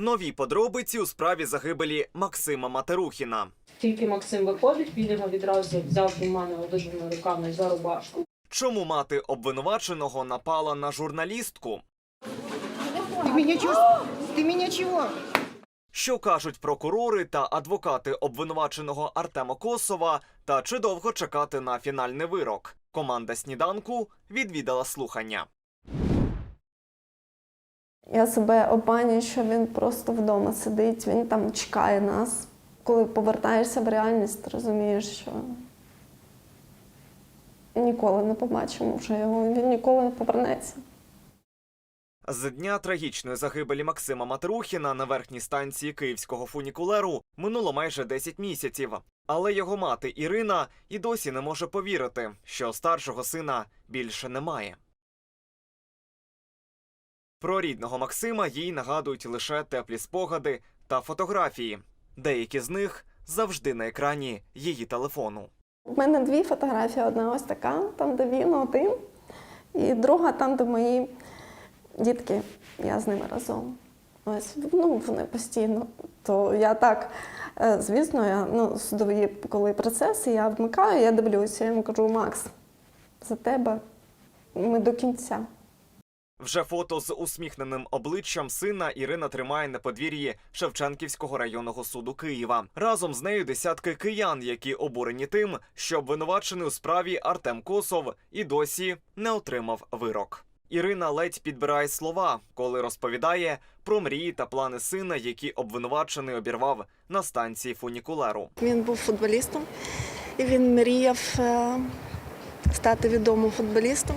Нові подробиці у справі загибелі Максима Матерухіна. Тільки Максим виходить, він його відразу взяв у мене обидвома руками за рубашку. Чому мати обвинуваченого напала на журналістку? Ты меня чего? Ты меня чего? Що кажуть прокурори та адвокати обвинуваченого Артема Косова, та чи довго чекати на фінальний вирок? Команда сніданку відвідала слухання. Я себе обманюю, що він просто вдома сидить, він там чекає нас. Коли повертаєшся в реальність, ти розумієш, що ніколи не побачимо вже його, він ніколи не повернеться. З дня трагічної загибелі Максима Матрухіна на верхній станції київського фунікулеру минуло майже 10 місяців. Але його мати Ірина і досі не може повірити, що старшого сина більше немає. Про рідного Максима їй нагадують лише теплі спогади та фотографії. Деякі з них завжди на екрані її телефону. У мене дві фотографії: одна ось така, там, де він один, і друга там, де мої дітки, я з ними разом. Ось ну, вони постійно. То я так, е, звісно, я ну, судові, коли процеси, я вмикаю, я дивлюся, я йому кажу, Макс, за тебе ми до кінця. Вже фото з усміхненим обличчям сина Ірина тримає на подвір'ї Шевченківського районного суду Києва. Разом з нею десятки киян, які обурені тим, що обвинувачений у справі Артем Косов і досі не отримав вирок. Ірина ледь підбирає слова, коли розповідає про мрії та плани сина, які обвинувачений обірвав на станції фунікулеру. Він був футболістом і він мріяв е, стати відомим футболістом.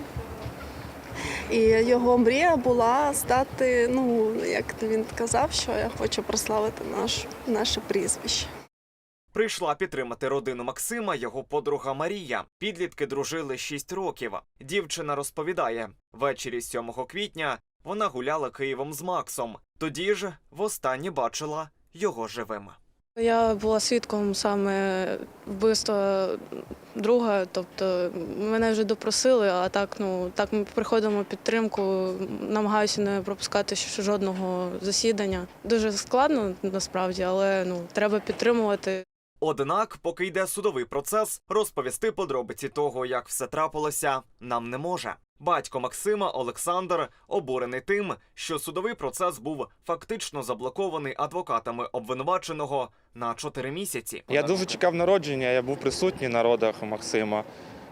І його мрія була стати, ну, як він казав, що я хочу прославити наш, наше прізвище. Прийшла підтримати родину Максима його подруга Марія. Підлітки дружили 6 років. Дівчина розповідає, ввечері 7 квітня вона гуляла Києвом з Максом. Тоді ж востаннє бачила його живим. Я була свідком саме вбивства друга, тобто мене вже допросили, а так, ну так ми приходимо підтримку, намагаюся не пропускати жодного засідання. Дуже складно насправді, але ну треба підтримувати. Однак, поки йде судовий процес, розповісти подробиці того, як все трапилося, нам не може. Батько Максима Олександр обурений тим, що судовий процес був фактично заблокований адвокатами обвинуваченого на 4 місяці. Я дуже чекав народження, я був присутній на родах Максима.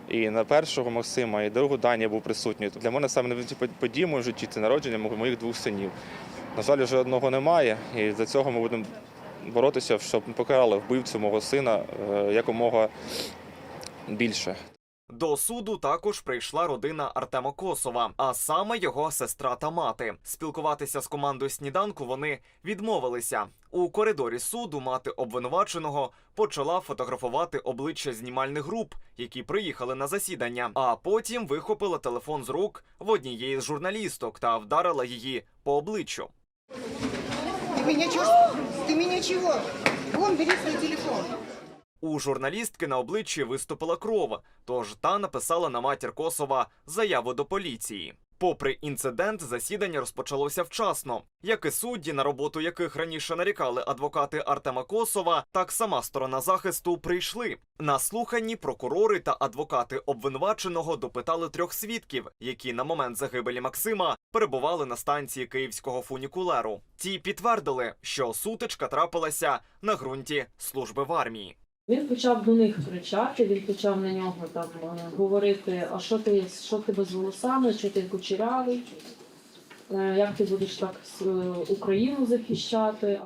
І на першого Максима, і другу Дані був присутній. Для мене саме події в житті це народження моїх двох синів. На жаль, вже одного немає, і за цього ми будемо боротися, щоб покарали вбивцю мого сина е, якомога більше. До суду також прийшла родина Артема Косова, а саме його сестра та мати. Спілкуватися з командою сніданку вони відмовилися. У коридорі суду мати обвинуваченого почала фотографувати обличчя знімальних груп, які приїхали на засідання. А потім вихопила телефон з рук в однієї з журналісток та вдарила її по обличчю. Ты меня чего? Ты меня чего? Вон, бери свой телефон. У журналістки на обличчі виступила кров, тож та написала на матір Косова заяву до поліції. Попри інцидент, засідання розпочалося вчасно. Як і судді, на роботу яких раніше нарікали адвокати Артема Косова, так сама сторона захисту прийшли. На слуханні прокурори та адвокати обвинуваченого допитали трьох свідків, які на момент загибелі Максима перебували на станції київського фунікулеру. Ті підтвердили, що сутичка трапилася на ґрунті служби в армії. Він почав до них кричати, він почав на нього там е, говорити, а що ти, що тебе з волосами, що ти кучерявий, Е, як ти будеш так е, Україну захищати.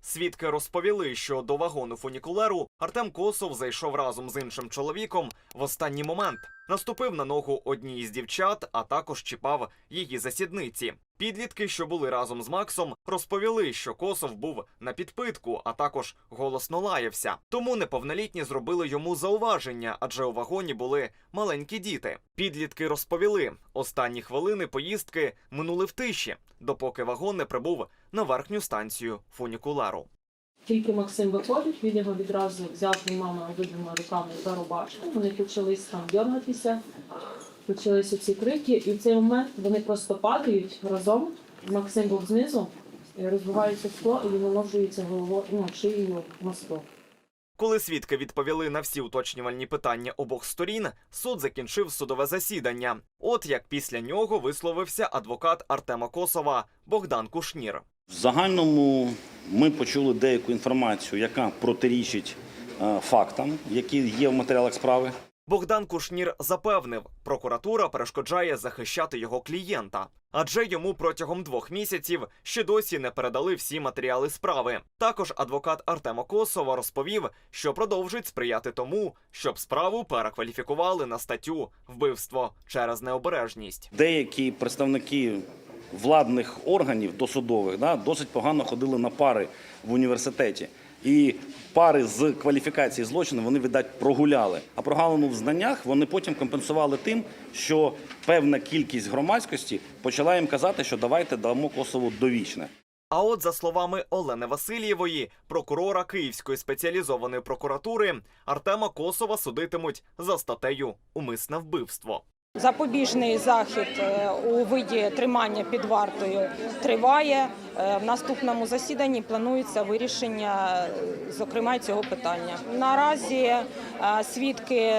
Свідки розповіли, що до вагону фунікулеру Артем Косов зайшов разом з іншим чоловіком в останній момент. Наступив на ногу одній із дівчат, а також чіпав її засідниці. Підлітки, що були разом з Максом, розповіли, що Косов був на підпитку, а також голосно лаявся. Тому неповнолітні зробили йому зауваження, адже у вагоні були маленькі діти. Підлітки розповіли, останні хвилини поїздки минули в тиші, допоки вагон не прибув на верхню станцію фунікулеру. Тільки Максим виходить, він його відразу взяв двома обидвома руками за рубашку. Вони почались там дергатися, почалися ці крики, і в цей момент вони просто падають разом. Максим був знизу, е, розбивається скло і виложується головою, ну, шиєю на скло. Коли свідки відповіли на всі уточнювальні питання обох сторін, суд закінчив судове засідання. От як після нього висловився адвокат Артема Косова Богдан Кушнір. В загальному ми почули деяку інформацію, яка протирічить е, фактам, які є в матеріалах справи. Богдан Кушнір запевнив, прокуратура перешкоджає захищати його клієнта, адже йому протягом двох місяців ще досі не передали всі матеріали справи. Також адвокат Артема Косова розповів, що продовжить сприяти тому, щоб справу перекваліфікували на статтю вбивство через необережність. Деякі представники владних органів досудових да, досить погано ходили на пари в університеті. І пари з кваліфікації злочину вони, видать, прогуляли. А прогалину в знаннях вони потім компенсували тим, що певна кількість громадськості почала їм казати, що давайте дамо Косову довічне. А от за словами Олени Васильєвої, прокурора Київської спеціалізованої прокуратури, Артема Косова судитимуть за статтею Умисне вбивство. Запобіжний захід е, у виді тримання під вартою триває. Е, В наступному засіданні планується вирішення, е, зокрема, цього питання. Наразі свідки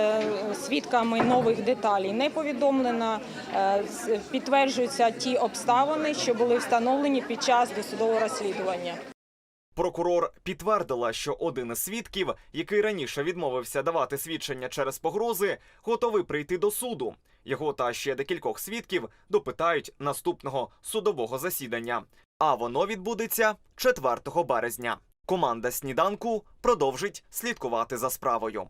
свідками нових деталей не повідомлено. Підтверджуються ті обставини, що були встановлені під час досудового розслідування. Прокурор підтвердила, що один із свідків, який раніше відмовився давати свідчення через погрози, готовий прийти до суду. Його та ще декількох свідків допитають наступного судового засідання. А воно відбудеться 4 березня. Команда сніданку продовжить слідкувати за справою.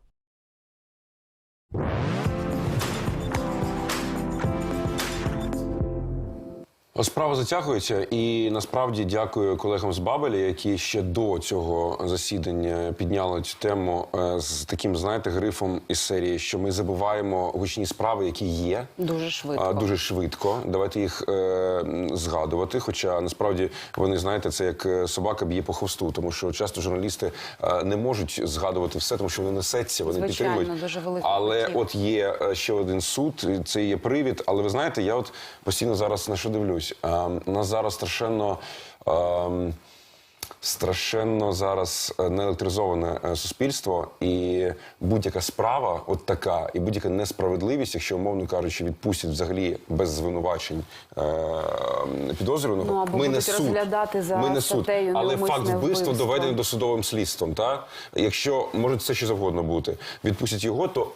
Справа затягується, і насправді дякую колегам з Бабеля, які ще до цього засідання підняли цю тему е, з таким, знаєте, грифом із серії, що ми забуваємо гучні справи, які є. Дуже швидко. Дуже швидко. Давайте їх е, згадувати. Хоча насправді вони знаєте, це як е, собака б'є по хвосту, тому що часто журналісти е, не можуть згадувати все, тому що вони несеться, вони Звичайно, підтримують. дуже велика Але от є ще один суд, це є привід. Але ви знаєте, я от постійно зараз на що дивлюсь. Е, У нас зараз страшенно. е, Страшенно зараз е, неелектризоване е, суспільство, і будь-яка справа, от така, і будь-яка несправедливість, якщо умовно кажучи, відпустять взагалі без звинувачень е, підозрюваного. Ну, ми не суд. розглядати за ми не суд, але факт вбивства вбивство». доведений досудовим слідством. Та якщо може це що завгодно бути, відпустять його, то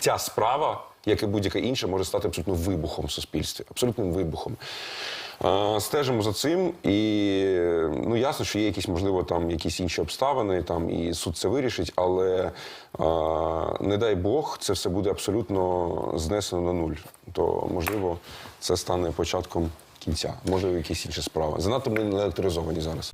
ця справа, як і будь-яка інша, може стати абсолютно вибухом в суспільстві, абсолютним вибухом. Стежимо за цим, і ну ясно, що є якісь, можливо, там якісь інші обставини, там і суд це вирішить, але не дай Бог, це все буде абсолютно знесено на нуль. То можливо, це стане початком кінця, може, якісь інші справи. Занадто ми не електризовані зараз.